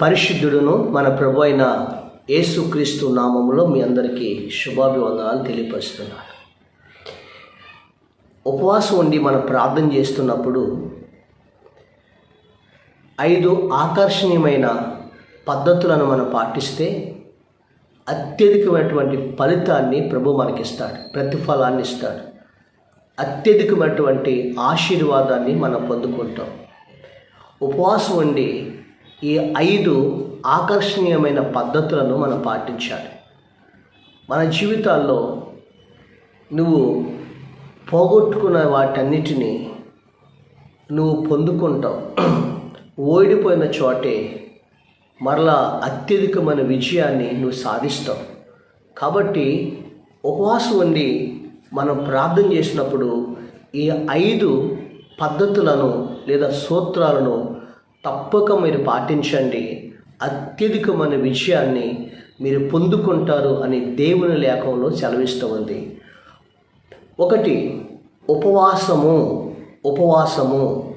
పరిశుద్ధుడును మన ప్రభు అయిన యేసుక్రీస్తు నామంలో మీ అందరికీ శుభాభివందనాలు తెలియపరుస్తున్నాను. ఉపవాసం ఉండి మనం ప్రార్థన చేస్తున్నప్పుడు ఐదు ఆకర్షణీయమైన పద్ధతులను మనం పాటిస్తే అత్యధికమైనటువంటి ఫలితాన్ని ప్రభు మనకిస్తాడు ప్రతిఫలాన్ని ఇస్తాడు. అత్యధికమైనటువంటి ఆశీర్వాదాన్ని మనం పొందుకుంటాం. ఉపవాసం ఉండి ఈ ఐదు ఆకర్షణీయమైన పద్ధతులను మనం పాటించాలి. మన జీవితాల్లో నువ్వు పోగొట్టుకున్న వాటన్నిటినీ నువ్వు పొందుకుంటావు. ఓడిపోయిన చోటే మరలా అత్యధికమైన విజయాన్ని నువ్వు సాధిస్తావు. కాబట్టి ఉపవాసం ఉండి మనం ప్రార్థన చేసినప్పుడు ఈ ఐదు పద్ధతులను లేదా సూత్రాలను తప్పక మీరు పాటించండి. అత్యధికమైన విజయాన్ని మీరు పొందుకుంటారు అని దేవుని లేఖంలో సెలవిస్తూ ఉంది ఒకటి ఉపవాసము ఉపవాసము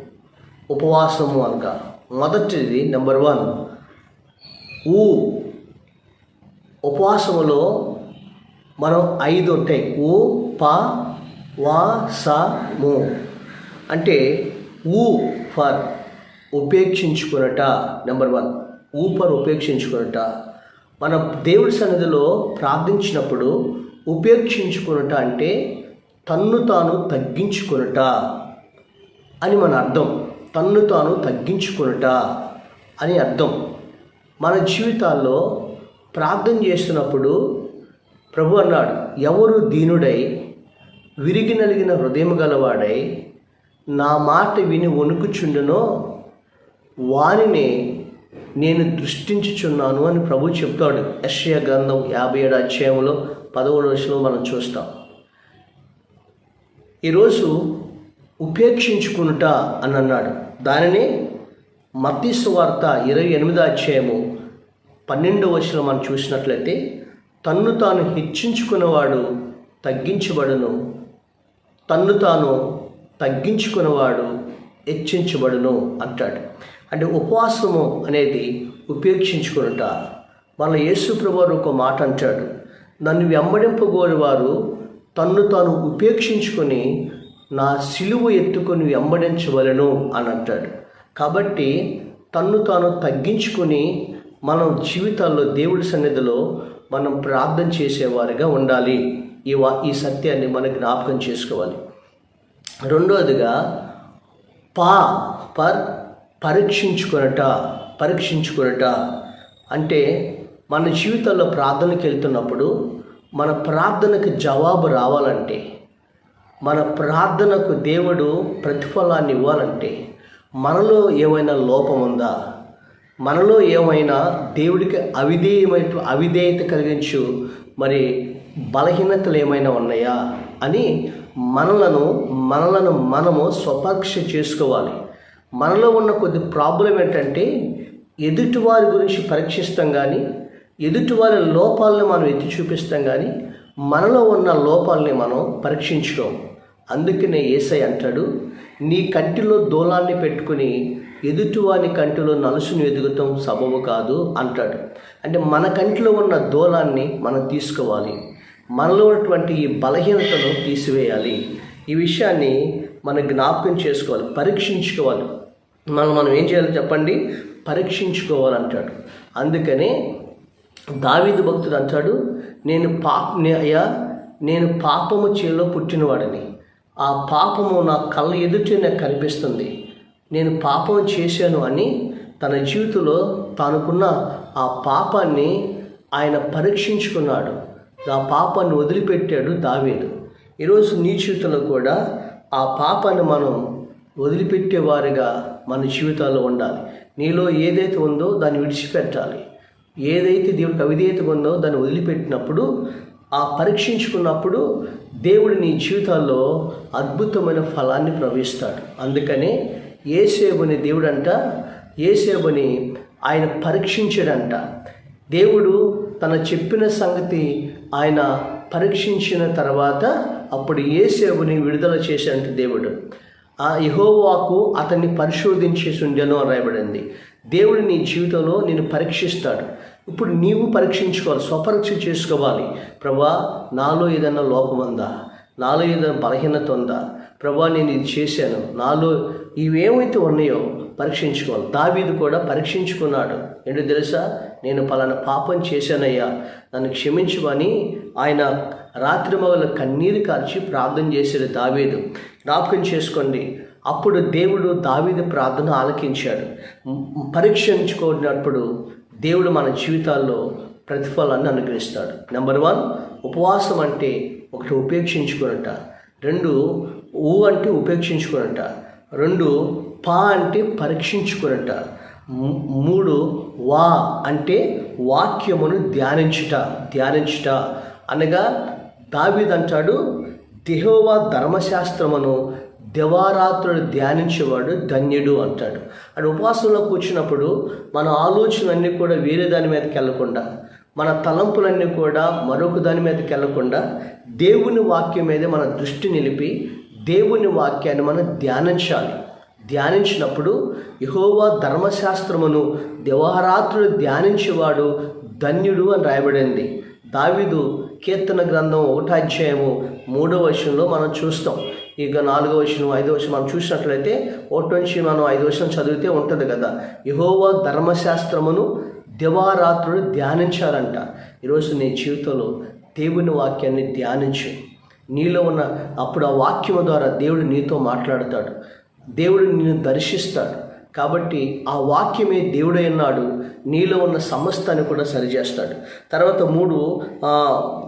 ఉపవాసము అనక మొదటిది నెంబర్ వన్. ఊ ఉపవాసములో మనం ఐదు ఉంటాయి. ఊ ప వా స ము. అంటే ఊ ఫర్. ఉపేక్షించుకునట నెంబర్ వన్ ఊపర్ ఉపేక్షించుకునట. మన దేవుడి సన్నిధిలో ప్రార్థించినప్పుడు ఉపేక్షించుకునట అంటే తన్ను తాను తగ్గించుకునట అని మన అర్థం. తన్ను తాను తగ్గించుకునట అని అర్థం. మన జీవితాల్లో ప్రార్థన చేస్తున్నప్పుడు ప్రభు అన్నాడు ఎవరు దీనుడై విరిగి నలిగిన హృదయం గలవాడై నా మాట విని వణుకుచుండునో వారిని నేను దృష్టించుచున్నాను అని ప్రభు చెప్తాడు. యశ్య గ్రంథం యాభై ఏడు అధ్యాయంలో పదమూడు వర్షంలో మనం చూస్తాం. ఈరోజు ఉపేక్షించుకునుట అని అన్నాడు. దానిని మతీసు వార్త ఇరవై ఎనిమిదో అధ్యాయము పన్నెండో వర్షంలో మనం చూసినట్లయితే తన్ను తాను హెచ్చించుకున్నవాడు తగ్గించబడును తన్ను తాను తగ్గించుకున్నవాడు హెచ్చించబడును అంటాడు. అంటే ఉపవాసము అనేది ఉపేక్షించుకునుట. మన యేసు ప్రభువారు ఒక మాట అంటాడు నన్ను వెంబడింపగోరు వారు తన్ను తాను ఉపేక్షించుకొని నా సిలువ ఎత్తుకొని వెంబడించవలను అని అంటాడు. కాబట్టి తన్ను తాను తగ్గించుకొని మనం జీవితాల్లో దేవుడి సన్నిధిలో మనం ప్రార్థన చేసేవారిగా ఉండాలి. ఈ వా ఈ సత్యాన్ని మనం జ్ఞాపకం చేసుకోవాలి. రెండవదిగా పా పర్ పరీక్షించుకొనట పరీక్షించుకొనట అంటే మన జీవితంలో ప్రార్థనకి వెళ్తున్నప్పుడు మన ప్రార్థనకు జవాబు రావాలంటే మన ప్రార్థనకు దేవుడు ప్రతిఫలాన్ని ఇవ్వాలంటే మనలో ఏమైనా లోపం ఉందా? మనలో ఏమైనా దేవుడికి అవిధేయమై అవిధేయత కలిగించు మరి బలహీనతలు ఏమైనా ఉన్నాయా? అని మనలను మనలను మనము స్వపక్ష చేసుకోవాలి. మనలో ఉన్న కొద్ది ప్రాబ్లం ఏంటంటే ఎదుటివారి గురించి పరీక్షిస్తాం కానీ ఎదుటివారి లోపాలను మనం ఎత్తి చూపిస్తాం కానీ మనలో ఉన్న లోపాలని మనం పరీక్షించుకోం అందుకనే ఏసై అంటాడు నీ కంటిలో దూలాన్ని పెట్టుకుని ఎదుటివాని కంటిలో నలుసును ఎదుగుతాం సబబు కాదు అంటాడు. అంటే మన కంటిలో ఉన్న దూలాన్ని మనం తీసుకోవాలి. మనలో ఉన్నటువంటి ఈ బలహీనతను తీసివేయాలి. ఈ విషయాన్ని మనం జ్ఞాపకం చేసుకోవాలి పరీక్షించుకోవాలి. మనం మనం ఏం చేయాలి చెప్పండి? పరీక్షించుకోవాలంటాడు. అందుకనే దావీదు భక్తుడు అంటాడు నేను పాప అయ్యా నేను పాపము చేలో పుట్టినవాడని. ఆ పాపము నా కళ్ళ ఎదుటే నాకు కనిపిస్తుంది. నేను పాపం చేశాను అని తన జీవితంలో తానుకున్న ఆ పాపాన్ని ఆయన పరీక్షించుకున్నాడు. ఆ పాపాన్ని వదిలిపెట్టాడు దావీదు. ఈరోజు నీ జీవితంలో కూడా ఆ పాపాన్ని మనం వదిలిపెట్టేవారిగా మన జీవితాల్లో ఉండాలి. నీలో ఏదైతే ఉందో దాన్ని విడిచిపెట్టాలి. ఏదైతే దేవుడికి అవిధేయత ఉందో దాన్ని వదిలిపెట్టినప్పుడు ఆ పరీక్షించుకున్నప్పుడు దేవుడు నీ జీవితాల్లో అద్భుతమైన ఫలాన్ని ప్రవేశిస్తాడు అందుకనే ఏసేబుని దేవుడంట ఏసేబుని ఆయన పరీక్షించాడంట. దేవుడు తన చెప్పిన సంగతి ఆయన పరీక్షించిన తర్వాత అప్పుడు ఏసేబుని విడుదల చేశాడంట దేవుడు. ఆ యహోవాకు అతన్ని పరిశోధించేసిండెను అని రాయబడింది. దేవుడు నీ జీవితంలో నేను పరీక్షిస్తాడు. ఇప్పుడు నీవు పరీక్షించుకోవాలి స్వపరీక్ష చేసుకోవాలి. ప్రభా నాలో ఏదైనా లోపం ఉందా? నాలో ఏదైనా బలహీనత ఉందా? ప్రభా నేను ఇది చేశాను. నాలో ఇవేమైతే ఉన్నాయో పరీక్షించుకోవాలి. దావీదు కూడా పరీక్షించుకున్నాడు. ఏంటో తెలుసా? నేను పలానా పాపం చేశానయ్యా. నన్ను క్షమించమని ఆయన రాత్రి మొదలు కన్నీరు కార్చి ప్రార్థన చేశాడు దావీదు. జ్ఞాపకం చేసుకోండి అప్పుడు దేవుడు దావీదు ప్రార్థన ఆలకించాడు. పరీక్షించుకున్నప్పుడు దేవుడు మన జీవితాల్లో ప్రతిఫలాన్ని అనుగ్రహిస్తాడు. నెంబర్ వన్ ఉపవాసం అంటే ఒకటి ఉపేక్షించుకునట. రెండు ఊ అంటే ఉపేక్షించుకునట. రెండు పా అంటే పరీక్షించుకునట. మూడు వా అంటే వాక్యమును ధ్యానించుట. ధ్యానించుట అనగా దావీదంటాడు దేహోవా ధర్మశాస్త్రమును దివారాత్రుడు ధ్యానించేవాడు ధన్యుడు అంటాడు. అది ఉపవాసంలో కూర్చున్నప్పుడు మన ఆలోచనలన్నీ కూడా వేరే దాని మీదకి వెళ్ళకుండా మన తలంపులన్నీ కూడా మరొక దాని మీదకి వెళ్ళకుండా దేవుని వాక్యం మీద మన దృష్టి నిలిపి దేవుని వాక్యాన్ని మనం ధ్యానించాలి. ధ్యానించినప్పుడు యహోవా ధర్మశాస్త్రమును దివారాత్రుడు ధ్యానించేవాడు ధన్యుడు అని రాయబడింది. దావీదు కీర్తన గ్రంథం ఒకటో అధ్యాయము మూడో వర్షంలో మనం చూస్తాం. ఇక నాలుగో వర్షం ఐదో వర్షం మనం చూసినట్లయితే ఒకటి నుంచి మనం ఐదో వర్షం చదివితే ఉంటుంది కదా. యహోవా ధర్మశాస్త్రమును దివారాత్రుడు ధ్యానించాలంట ఈరోజు నీ జీవితంలో దేవుని వాక్యాన్ని ధ్యానించు. నీలో ఉన్న అప్పుడు ఆ వాక్యము ద్వారా దేవుడు నీతో మాట్లాడతాడు. దేవుడు నిన్ను దర్శిస్తాడు. కాబట్టి ఆ వాక్యమే దేవుడై ఉన్నాడు నీలో ఉన్న సమస్తాన్ని కూడా సరిచేస్తాడు. తర్వాత మూడు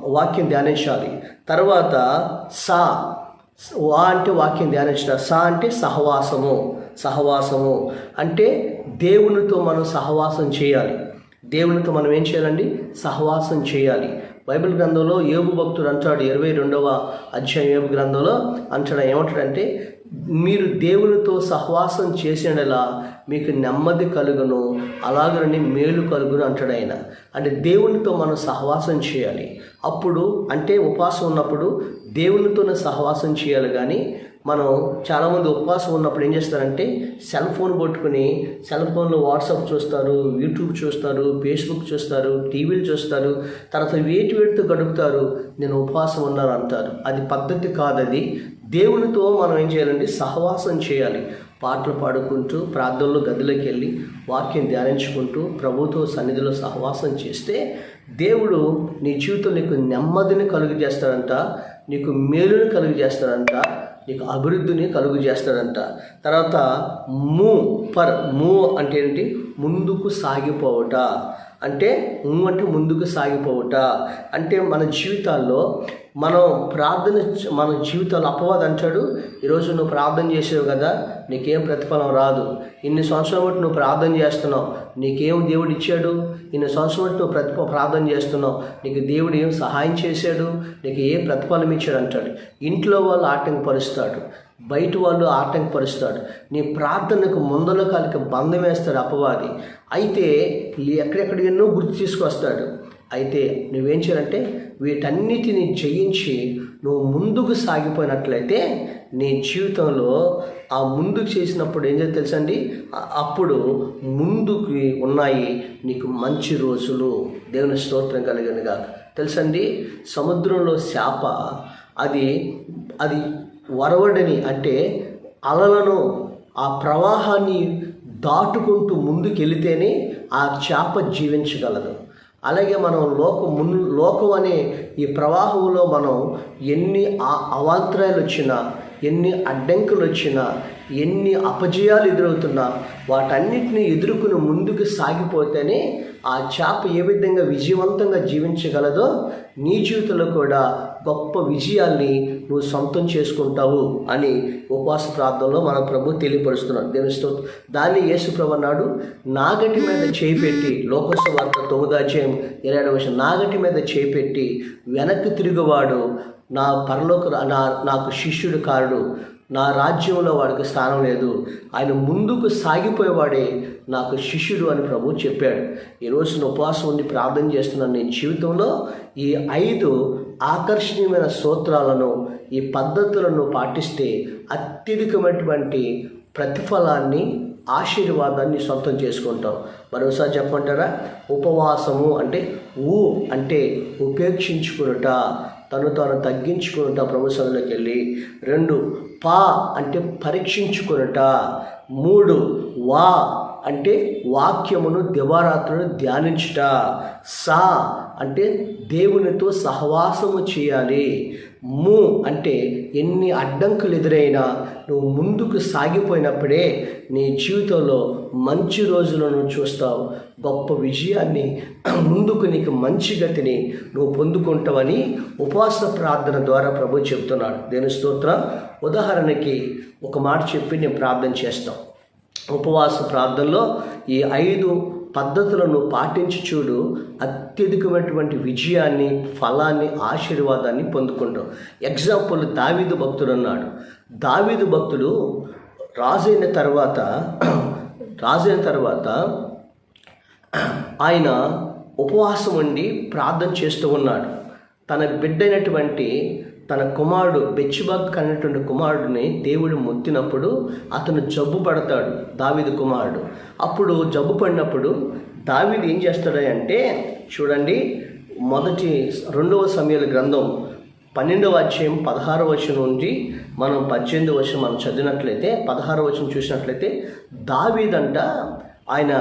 వాక్యం ధ్యానించాలి. తర్వాత సా వా అంటే వాక్యం ధ్యానించిన సా అంటే సహవాసము సహవాసము. అంటే దేవునితో మనం సహవాసం చేయాలి. దేవునితో మనం ఏం చేయాలండి? సహవాసం చేయాలి. బైబిల్ గ్రంథంలో ఏబు భక్తుడు అంటాడు ఇరవై రెండవ అధ్యాయం ఏబు గ్రంథంలో అంటాడు ఏమంటాడంటే మీరు దేవునితో సహవాసం చేసినలా మీకు నెమ్మది కలుగును అలాగని మేలు కలుగును అంటాడు ఆయన. అంటే దేవునితో మనం సహవాసం చేయాలి. అప్పుడు అంటే ఉపవాసం ఉన్నప్పుడు దేవునితోనే సహవాసం చేయాలి కానీ మనం చాలామంది ఉపవాసం ఉన్నప్పుడు ఏం చేస్తారంటే సెల్ ఫోన్ పట్టుకుని సెల్ ఫోన్లో వాట్సాప్ చూస్తారు యూట్యూబ్ చూస్తారు ఫేస్బుక్ చూస్తారు టీవీలు చూస్తారు తర్వాత వేటి వేటితో గడుపుతారు నేను ఉపవాసం ఉన్నారు అంటారు. అది పద్ధతి కాదది. దేవునితో మనం ఏం చేయాలంటే సహవాసం చేయాలి. పాటలు పాడుకుంటూ ప్రార్థనలో గదిలోకి వెళ్ళి వాక్యం ధ్యానించుకుంటూ ప్రభుతో సన్నిధిలో సహవాసం చేస్తే దేవుడు నీ జీవితం నీకు నెమ్మదిని కలుగు చేస్తాడంట నీకు మేలుని కలుగు చేస్తాడంట నీకు అభివృద్ధిని కలుగు చేస్తాడంట. తర్వాత మూ పర్ మూ అంటే ఏంటి? ముందుకు సాగిపోవట. అంటే మూ అంటే ముందుకు సాగిపోవట. అంటే మన జీవితాల్లో మనం ప్రార్థన మన జీవితంలో అపవాది అంటాడు ఈరోజు నువ్వు ప్రార్థన చేసావు కదా నీకేం ప్రతిఫలం రాదు. ఇన్ని సంవత్సరం బట్టి నువ్వు ప్రార్థన చేస్తున్నావు నీకేం దేవుడు ఇచ్చాడు? ఇన్ని సంవత్సరం బట్టి నువ్వు ప్రతిఫ ప్రార్థన చేస్తున్నావు నీకు దేవుడు ఏం సహాయం చేశాడు? నీకు ఏ ప్రతిఫలం ఇచ్చాడు అంటాడు. ఇంట్లో వాళ్ళు ఆటంకపరుస్తాడు బయట వాళ్ళు ఆటంకపరుస్తాడు. నీ ప్రార్థనకు ముందల కాలికి బంధం వేస్తాడు అపవాది. అయితే ఎక్కడెక్కడ ఎన్నో గుర్తు తీసుకొస్తాడు. అయితే నువ్వేం చేయాలంటే వీటన్నిటిని జయించి నువ్వు ముందుకు సాగిపోయినట్లయితే నీ జీవితంలో ఆ ముందుకు చేసినప్పుడు ఏం చేయాలి తెలుసండి అప్పుడు ముందుకు ఉన్నాయి నీకు మంచి రోజులు. దేవుని స్తోత్రం కలిగినగా తెలుసండి సముద్రంలో శాప అది అది వరవడని అంటే అలలను ఆ ప్రవాహాన్ని దాటుకుంటూ ముందుకెళితేనే ఆ చేప జీవించగలదు. అలాగే మనం లోకం మున్ లోకం అనే ఈ ప్రవాహంలో మనం ఎన్ని ఆ అవాంతరాలు వచ్చినా ఎన్ని అడ్డంకులు వచ్చినా ఎన్ని అపజయాలు ఎదురవుతున్నా వాటన్నిటిని ఎదుర్కొని ముందుకు సాగిపోతేనే ఆ చేప ఏ విధంగా విజయవంతంగా జీవించగలదో నీ జీవితంలో కూడా గొప్ప విజయాల్ని నువ్వు సొంతం చేసుకుంటావు అని ఉపవాస ప్రార్థనలో మన ప్రభు తెలియపరుస్తున్నాడు. దేవుని దాన్ని యేసుప్రభు అన్నాడు నాగటి మీద చేయి పెట్టి లోకస్వ వార్త తొమ్మిదో ఇరవై ఏడవ నాగటి మీద చేయి పెట్టి వెనక్కి తిరుగువాడు నా పరలోక నా నాకు శిష్యుడు కారుడు. నా రాజ్యంలో వాడికి స్థానం లేదు. ఆయన ముందుకు సాగిపోయేవాడే నాకు శిష్యుడు అని ప్రభు చెప్పాడు. ఈరోజు నేను ఉపవాసం ఉండి ప్రార్థన చేస్తున్నాను నేను జీవితంలో ఈ ఐదు ఆకర్షణీయమైన సూత్రాలను ఈ పద్ధతులను పాటిస్తే అత్యధికమైనటువంటి ప్రతిఫలాన్ని ఆశీర్వాదాన్ని సొంతం చేసుకుంటాం మరోసారి చెప్పమంటారా? ఉపవాసము అంటే ఊ అంటే ఉపేక్షించుకునుట తను తాను తగ్గించుకునుట ప్రభు వెళ్ళి. రెండు పా అంటే పరీక్షించుకునుట మూడు వా అంటే వాక్యమును దివారాత్రులు ధ్యానించుట. సా అంటే దేవునితో సహవాసము చేయాలి. ము అంటే ఎన్ని అడ్డంకులు ఎదురైనా నువ్వు ముందుకు సాగిపోయినప్పుడే నీ జీవితంలో మంచి రోజులను చూస్తావు. గొప్ప విజయాన్ని ముందుకు నీకు మంచి గతిని నువ్వు పొందుకుంటావని ఉపవాస ప్రార్థన ద్వారా ప్రభు చెప్తున్నాడు. దేని స్తోత్రం. ఉదాహరణకి ఒక మాట చెప్పి నేను ప్రార్థన చేస్తాం. ఉపవాస ప్రార్థనలో ఈ ఐదు పద్ధతులను పాటించి చూడు అత్యధికమైనటువంటి విజయాన్ని ఫలాన్ని ఆశీర్వాదాన్ని పొందుకుంటాం ఎగ్జాంపుల్ దావీదు భక్తుడు అన్నాడు దావీదు భక్తుడు రాజైన తర్వాత రాజైన తర్వాత ఆయన ఉపవాసం ఉండి ప్రార్థన చేస్తూ ఉన్నాడు. తన బిడ్డైనటువంటి తన కుమారుడు బెచ్చిబాగ్ కన్నటువంటి కుమారుడిని దేవుడు మొత్తినప్పుడు అతను జబ్బు పడతాడు దావిది కుమారుడు. అప్పుడు జబ్బు పడినప్పుడు దావిది ఏం చేస్తాడు అంటే చూడండి మొదటి రెండవ సమయాల గ్రంథం పన్నెండవ అధ్యాయం పదహారవ వచనం నుండి మనం పద్దెనిమిది వచనం మనం చదివినట్లయితే పదహారవ వచనం చూసినట్లయితే దావీదంట ఆయన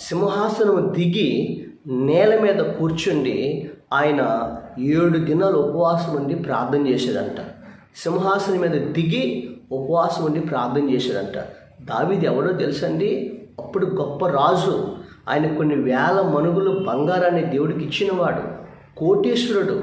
సింహాసనం దిగి నేల మీద కూర్చుండి ఆయన ఏడు దినాలు ఉపవాసం ఉండి ప్రార్థన చేశాడంట సింహాసనం మీద దిగి ఉపవాసం ఉండి ప్రార్థన చేశాడంట దావిది ఎవడో తెలుసండి? అప్పుడు గొప్ప రాజు. ఆయన కొన్ని వేల మనుగులు బంగారాన్ని దేవుడికి ఇచ్చినవాడు కోటేశ్వరుడు.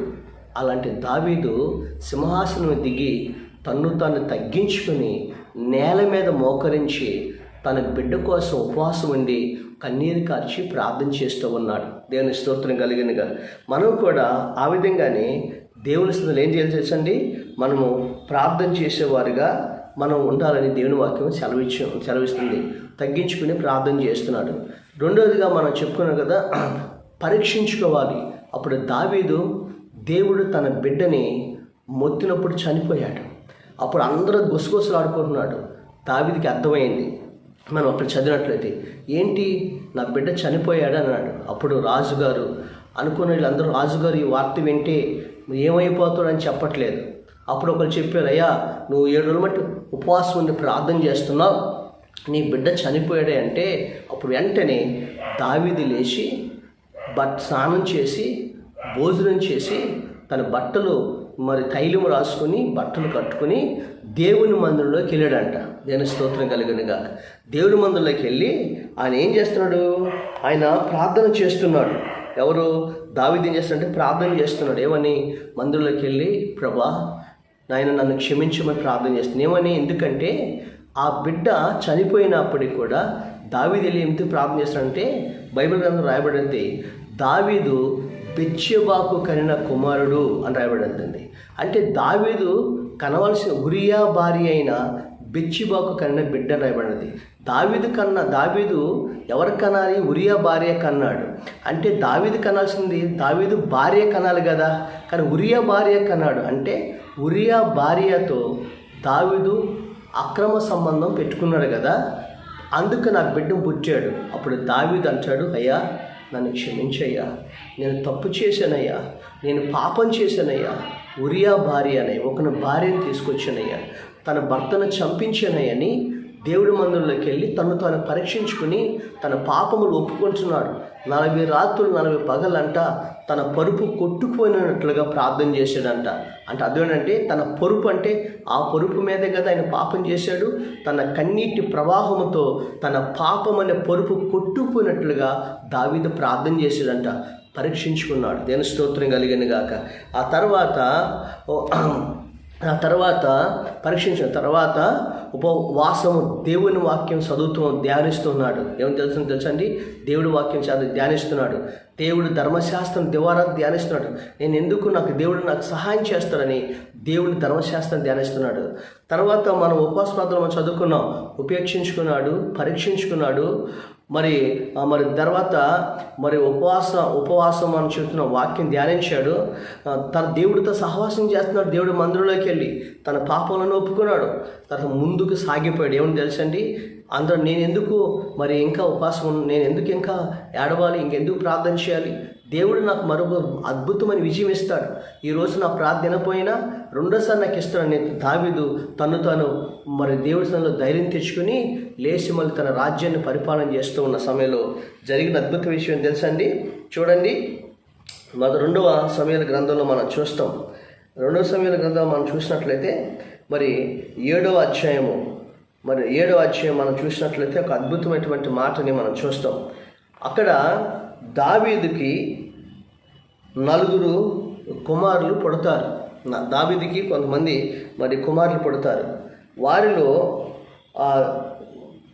అలాంటి దావీదు సింహాసనం దిగి తన్ను తాను తగ్గించుకొని నేల మీద మోకరించి తన బిడ్డ కోసం ఉపవాసం ఉండి కన్నీరు కార్చి ప్రార్థన చేస్తూ ఉన్నాడు. దేవుని స్తోత్రం కలిగినగా. మనం కూడా ఆ విధంగానే దేవుని స్థితిలో ఏం చేయాలి మనము ప్రార్థన చేసేవారుగా మనం ఉండాలని దేవుని వాక్యం సెలవిచ్చు సెలవిస్తుంది. తగ్గించుకుని ప్రార్థన చేస్తున్నాడు. రెండవదిగా మనం చెప్పుకున్నాం కదా పరీక్షించుకోవాలి. అప్పుడు దావీదు దేవుడు తన బిడ్డని మొత్తినప్పుడు చనిపోయాడు. అప్పుడు అందరూ గుసగుసలు ఆడుకుంటున్నాడు దావీదికి అర్థమైంది. మనం అప్పుడు చదివినట్లయితే ఏంటి? నా బిడ్డ చనిపోయాడు అన్నాడు. అప్పుడు రాజుగారు అనుకున్న వీళ్ళందరూ రాజుగారు ఈ వార్త వింటే ఏమైపోతాడని చెప్పట్లేదు. అప్పుడు ఒకరు చెప్పారు అయ్యా నువ్వు ఏడు రోజుల మట్టి ఉపవాసం ఉండి ప్రార్థన చేస్తున్నావు. నీ బిడ్డ చనిపోయాడే అంటే అప్పుడు వెంటనే దావీది లేచి బట్ స్నానం చేసి భోజనం చేసి తన బట్టలు మరి తైలం రాసుకొని బట్టలు కట్టుకొని దేవుని మందిరంలోకి వెళ్ళాడంట. దేని స్తోత్రం కలిగినగా దేవుని మందిరంలోకి వెళ్ళి ఆయన ఏం చేస్తున్నాడు? ఆయన ప్రార్థన చేస్తున్నాడు. ఎవరు? దావిది ఏం చేస్తున్నాడంటే ప్రార్థన చేస్తున్నాడు. ఏమని? మందిరంలోకి వెళ్ళి ప్రభా నాయన నన్ను క్షమించమని ప్రార్థన చేస్తున్నాను ఏమని? ఎందుకంటే ఆ బిడ్డ చనిపోయినప్పటికి కూడా దావీది వెళ్ళి ఎందుకు ప్రార్థన చేస్తాడంటే బైబిల్ గ్రంథం రాయబడింది దావీదు బెత్షెబాకు కనిన కుమారుడు అని రాయబడింది అంటే దావీదు కనవలసిన ఉరియా భార్య అయిన బెచ్చిబాకు కన్న బిడ్డ రాయబడినది. దావీదు కన్నా దావీదు ఎవరు కనాలి? ఉరియా భార్య కన్నాడు. అంటే దావీదు కనాల్సింది దావీదు భార్య కనాలి కదా? కానీ ఉరియా భార్య కన్నాడు. అంటే ఉరియా భార్యతో దావీదు అక్రమ సంబంధం పెట్టుకున్నాడు కదా? అందుకు నా బిడ్డ పుట్టాడు. అప్పుడు దావీదు అంటాడు అయ్యా నన్ను క్షమించయ్యా. నేను తప్పు చేశానయ్యా. నేను పాపం చేశానయ్యా. ఉరియా భార్య అనే ఒకన భార్యను తీసుకొచ్చానయ్యా. తన భర్తను చంపించానయ్యని దేవుడి మందుల్లోకి వెళ్ళి తను తాను పరీక్షించుకుని తన పాపములు ఒప్పుకుంటున్నాడు నలభై రాత్రులు నలభై పగలంట తన పరుపు కొట్టుకుపోయినట్లుగా ప్రార్థన చేశాడంట. అంటే అదేంటంటే తన పరుపు అంటే ఆ పరుపు మీదే కదా ఆయన పాపం చేశాడు. తన కన్నీటి ప్రవాహంతో తన పాపం అనే పరుపు కొట్టుకుపోయినట్లుగా దావీదు ప్రార్థన చేశాడంట. పరీక్షించుకున్నాడు. దేని స్తోత్రం కలిగిన గాక. ఆ తర్వాత ఆ తర్వాత పరీక్షించిన తర్వాత ఉపవాసము దేవుని వాక్యం చదువుతూ ధ్యానిస్తున్నాడు. ఏమని తెలుసు తెలుసండి దేవుడి వాక్యం చదువు ధ్యానిస్తున్నాడు. దేవుడు ధర్మశాస్త్రం దివారా ధ్యానిస్తున్నాడు. నేను ఎందుకు నాకు దేవుడు నాకు సహాయం చేస్తాడని దేవుడు ధర్మశాస్త్రం ధ్యానిస్తున్నాడు. తర్వాత మనం ఉపవాస ప్రార్థన మనం చదువుకున్నాం. ఉపేక్షించుకున్నాడు పరీక్షించుకున్నాడు. మరి మరి తర్వాత మరి ఉపవాస ఉపవాసం అని చెప్తున్న వాక్యం ధ్యానించాడు. తన దేవుడితో సహవాసం చేస్తున్నాడు. దేవుడి మందిరంలోకి వెళ్ళి తన పాపలను ఒప్పుకున్నాడు. తర్వాత ముందుకు సాగిపోయాడు. ఏమని తెలుసండి? అందరూ నేను ఎందుకు మరి ఇంకా ఉపవాసం నేను ఎందుకు ఇంకా ఏడవాలి? ఇంకెందుకు ప్రార్థన చేయాలి? దేవుడు నాకు మరొక అద్భుతమైన విజయం ఇస్తాడు. ఈరోజు నా ప్రార్థన పోయినా రెండోసారి నాకు ఇస్తాడని దావిదు దావీదు తను తాను మరి దేవుడి తనలో ధైర్యం తెచ్చుకుని లేచి మళ్ళీ తన రాజ్యాన్ని పరిపాలన చేస్తూ ఉన్న సమయంలో జరిగిన అద్భుత విషయం తెలుసండి చూడండి. మన రెండవ సమయాల గ్రంథంలో మనం చూస్తాం. రెండవ సమయాల గ్రంథం మనం చూసినట్లయితే మరి ఏడవ అధ్యాయము మరి ఏడవ అధ్యాయం మనం చూసినట్లయితే ఒక అద్భుతమైనటువంటి మాటని మనం చూస్తాం. అక్కడ దావీదుకి నలుగురు కుమారులు పుడతారు. దావీదికి కొంతమంది మరి కుమారులు పుడతారు. వారిలో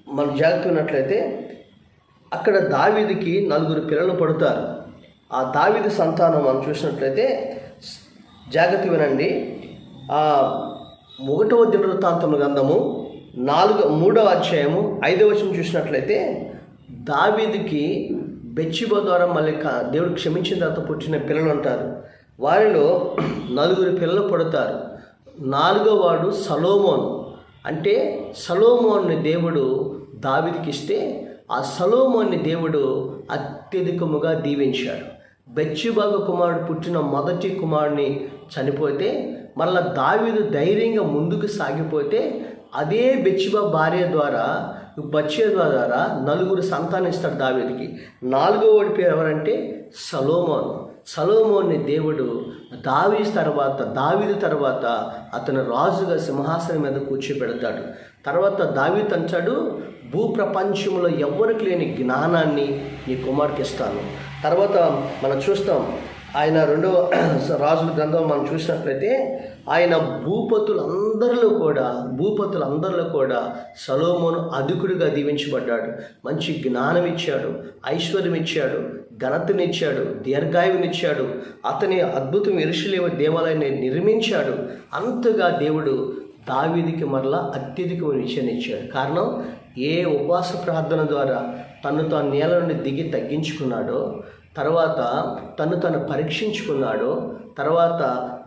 మనం జాగ్రత్త ఉన్నట్లయితే అక్కడ దావీదికి నలుగురు పిల్లలు పడుతారు. ఆ దావీది సంతానం మనం చూసినట్లయితే జాగ్రత్త వినండి. ఆ ఒకటవ దినవృత్తాంతముల గ్రంథము నాలుగు మూడవ అధ్యాయము ఐదవ వచనం చూసినట్లయితే దావీదికి బెచ్చిబో ద్వారా మళ్ళీ దేవుడు క్షమించిన తర్వాత పుట్టిన పిల్లలు ఉంటారు వారిలో నలుగురు పిల్లలు పుడతారు. నాలుగో వాడు సలోమోన్. అంటే సలోమోన్ని దేవుడు దావిదికి ఇస్తే ఆ సలోమోన్ని దేవుడు అత్యధికముగా దీవించాడు. బెచ్చిబాగ కుమారుడు పుట్టిన మొదటి కుమారుని చనిపోతే మళ్ళా దావిదు ధైర్యంగా ముందుకు సాగిపోతే అదే బెచ్చిబా భార్య ద్వారా బచ్చేద ద్వారా నలుగురు సంతానిస్తాడు దావీదుకి. నాలుగో ఓడి పేరు ఎవరంటే? సలోమోన్. సలోమోన్ని దేవుడు దావీ తర్వాత దావీదు తర్వాత అతను రాజుగా సింహాసనం మీద కూర్చోబెడతాడు. తర్వాత దావి తంచాడు భూప్రపంచంలో ఎవ్వరికి లేని జ్ఞానాన్ని నీ కుమార్కి ఇస్తాను. తర్వాత మనం చూస్తాం ఆయన రెండవ రాజుల గ్రంథం మనం చూసినట్లయితే ఆయన భూపతులందరిలో కూడా భూపతులందరిలో కూడా సలోమోను అధికుడిగా దీవించబడ్డాడు. మంచి జ్ఞానం ఇచ్చాడు ఐశ్వర్యం ఇచ్చాడు ఘనతనిచ్చాడు దీర్ఘాయువునిచ్చాడు. అతని అద్భుతం ఇరుషులేవ దేవాలయాన్ని నిర్మించాడు. అంతగా దేవుడు దావీదికి మరలా అత్యధికమైన విషయాన్ని ఇచ్చాడు కారణం ఏ ఉపవాస ప్రార్థన ద్వారా తను తాను నేల నుండి దిగి తగ్గించుకున్నాడో తర్వాత తను తను పరీక్షించుకున్నాడో తర్వాత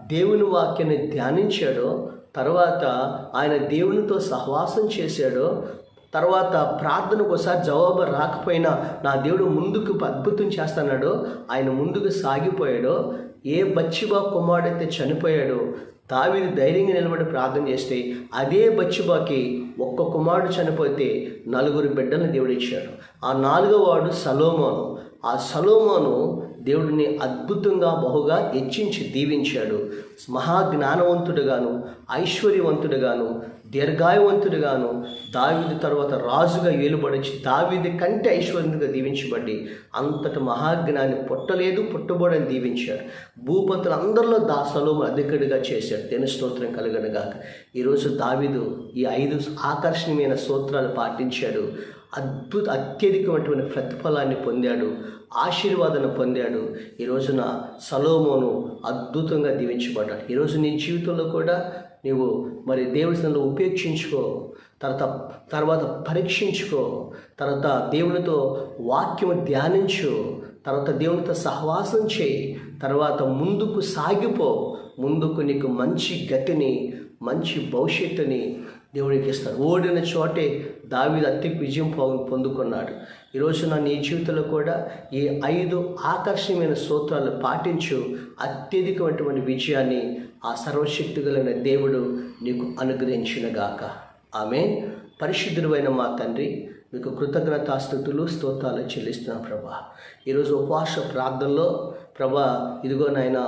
దేవుని వాక్యాన్ని ధ్యానించాడో తర్వాత ఆయన దేవునితో సహవాసం చేశాడో తర్వాత ప్రార్థనకు ఒకసారి జవాబు రాకపోయినా నా దేవుడు ముందుకు అద్భుతం చేస్తున్నాడో ఆయన ముందుకు సాగిపోయాడో ఏ బచ్చిబా కుమారుడైతే చనిపోయాడో తావిని ధైర్యంగా నిలబడి ప్రార్థన చేస్తే అదే బచ్చిబాకి ఒక్క కుమారుడు చనిపోతే నలుగురు బిడ్డలను దేవుడు ఇచ్చాడు. ఆ నాలుగో వాడు సలోమోను. ఆ సలోమోను దేవుడిని అద్భుతంగా బహుగా హెచ్చించి దీవించాడు. మహాజ్ఞానవంతుడుగాను ఐశ్వర్యవంతుడుగాను దీర్ఘాయువంతుడుగాను దావీదు తర్వాత రాజుగా ఏలుబడిచి దావిది కంటే ఐశ్వర్యంగా దీవించబడి అంతటి మహాజ్ఞాని పుట్టలేదు పుట్టబోడని దీవించాడు. భూపతులు అందరిలో దాసలోము అధికుడిగా చేశాడు. దేని స్తోత్రం కలగనుగాక. ఈరోజు దావిదు ఈ ఐదు ఆకర్షణీయమైన సూత్రాలు పాటించాడు. అద్భుత అత్యధికమైనటువంటి ప్రతిఫలాన్ని పొందాడు ఆశీర్వాదాన్ని పొందాడు. ఈ రోజున సలోమోను అద్భుతంగా దీవించబడ్డాడు. ఈరోజు నీ జీవితంలో కూడా నీవు మరి దేవుడి ఉపేక్షించుకో తర్వాత తర్వాత పరీక్షించుకో తర్వాత దేవునితో వాక్యము ధ్యానించు తర్వాత దేవునితో సహవాసం చేయి తర్వాత ముందుకు సాగిపో. ముందుకు నీకు మంచి గతిని మంచి భవిష్యత్తుని దేవుడికి ఇస్తాడు. ఓడిన చోటే దావీదు అతి విజయం పొందుకున్నాడు. ఈరోజు నా నీ జీవితంలో కూడా ఈ ఐదు ఆకర్షణీయమైన సూత్రాలు పాటించు. అత్యధికమైనటువంటి విజయాన్ని ఆ సర్వశక్తిగలైన దేవుడు నీకు అనుగ్రహించినగాక. ఆమె పరిశుద్ధుడైన మా తండ్రి మీకు కృతజ్ఞతాస్థుతులు స్తోత్రాలు చెల్లిస్తున్నాం ప్రభా. ఈరోజు ఉపవాస ప్రార్థనలో ప్రభా ఇదిగో నాయన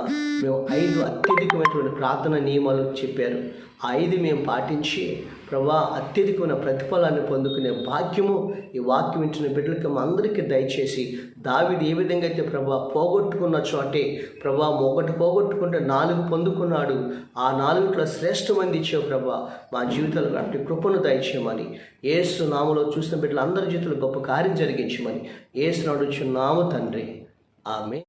మేము ఐదు అత్యధికమైనటువంటి ప్రార్థన నియమాలు చెప్పారు. ఆ ఐదు మేము పాటించి ప్రభా అత్యధికమైన ప్రతిఫలాన్ని పొందుకునే భాగ్యము ఈ వాక్యం ఇచ్చిన బిడ్డలకి అందరికీ దయచేసి. దావిడి ఏ విధంగా అయితే ప్రభా పోగొట్టుకున్న చోటే ప్రభా ఒకటి పోగొట్టుకుంటే నాలుగు పొందుకున్నాడు. ఆ నాలుగులో శ్రేష్టమంది ఇచ్చావు ప్రభా. మా జీవితాలకు అట్టి కృపను దయచేయమని. ఏసు నామలో చూసిన బిడ్డలు అందరి జీవితంలో గొప్ప కార్యం జరిగించమని. ఏసు నడుచు నామ తండ్రి. ఆమె